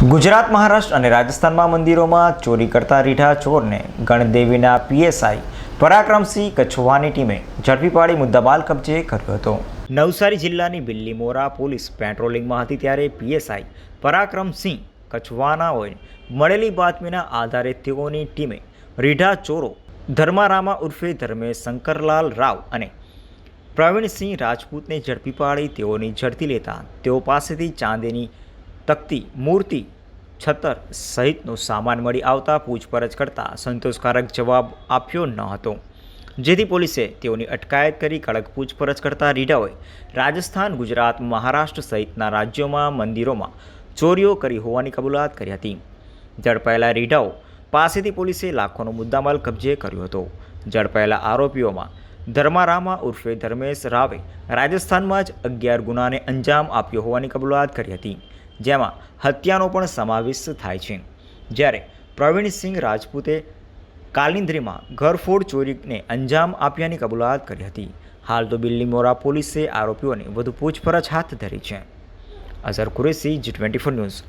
ગુજરાત, મહારાષ્ટ્ર અને રાજસ્થાનમાં મંદિરોમાં ચોરી કરતા રીઢા ચોરને ગણદેવીના પીએસઆઈ પરાક્રમસિંહ કછવાની ટીમે ઝડપી પાડી મુદ્દામાલ કબજે કર્યો હતો. નવસારી જિલ્લાની બિલ્લીમોરા પોલીસ પેટ્રોલિંગમાં હતી ત્યારે પીએસઆઈ પરાક્રમસિંહ કછવાનાઓએ મળેલી બાતમીના આધારે તેઓની ટીમે રીઢા ચોરો ધર્મારામા ઉર્ફે ધર્મેશ શંકરલાલ રાવ અને પ્રવીણસિંહ રાજપૂતને ઝડપી પાડી તેઓની ઝડપી લેતા તેઓ પાસેથી ચાંદીની તકતી, મૂર્તિ, છતર સહિતનો સામાન મળી આવતા પૂછપરછ કરતા સંતોષકારક જવાબ આપ્યો ન હતો. જેથી પોલીસે તેઓની અટકાયત કરી કડક પૂછપરછ કરતા રીઢાઓએ રાજસ્થાન, ગુજરાત, મહારાષ્ટ્ર સહિતના રાજ્યોમાં, મંદિરોમાં ચોરીઓ કરી હોવાની કબૂલાત કરી હતી. ઝડપાયેલા રીઢાઓ પાસેથી પોલીસે લાખોનો મુદ્દામાલ કબજે કર્યો હતો. ઝડપાયેલા આરોપીઓમાં ધર્મારામા ઉર્ફે ધર્મેશ રાવે રાજસ્થાનમાં જ અગિયાર ગુનાને અંજામ આપ્યો હોવાની કબૂલાત કરી હતી. જેમાં હત્યાનો પણ સમાવેશ થાય છે. જ્યારે પ્રવીણસિંહ રાજપૂતે કાલિંદ્રીમાં ઘરફોડ ચોરીને અંજામ આપ્યાની કબૂલાત કરી હતી. હાલ તો બિલ્લીમોરા પોલીસે આરોપીઓને વધુ પૂછપરછ હાથ ધરી છે. Azhar Qureshi, G twenty four news